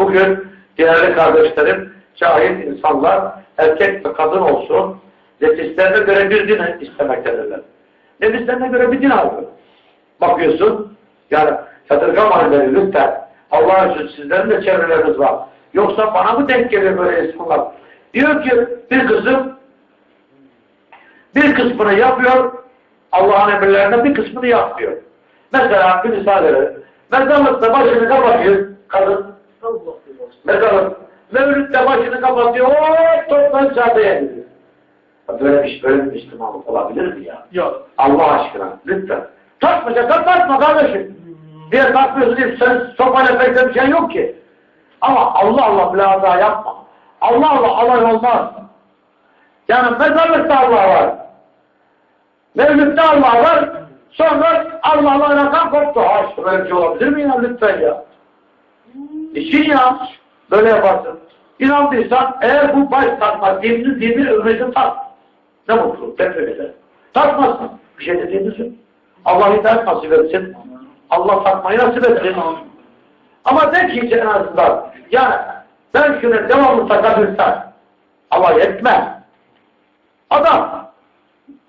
Bugün değerli kardeşlerim, cahil insanlar erkek ve kadın olsun nefislerine göre bir din istemektedirler. Nefislerine göre bir din alıyor. Bakıyorsun, yani yadırgamayın beni lütfen. Allah için sizlerin de çevreleriniz var. Yoksa bana mı denk geliyor böyle insanlar? Diyor ki bir kızım bir kısmını yapıyor, Allah'ın emirlerinden bir kısmını yapmıyor. Mesela bir misal verelim. Mezarlıkta başını kapatıyor kadın. Mezarlık. Mevlütte başını kapatıyor. Ooo toptan çağdaya gidiyor. Böyle bir, böyle bir Müslümanlık olabilir mi ya? Yok. Allah aşkına lütfen. Takmayacak, takma kardeşim. Diye takmıyorsun diye sen sopayla pek bir şey yok ki. Ama Allah Allah mülaza yapma. Allah Allah alay olmaz. Yani mezarlıkta Allah var. Mevlütte Allah var. Sonra Allah'la rakam koptu. Ha işte böyle bir şey olabilir mi ya lütfen ya? İşin ya. Böyle yaparsın. İnandıysan eğer bu baş takma dinini dini ümmetin tak. Ne mutlu. Tebrik ederim. Takmazsın. Bir şey dediğimiz yok. Allah hidayet nasip etsin. Allah takmayı nasip etsin. Ama de ki en azından yani ben şunu devamlı takabilsem Allah yetmez. Adam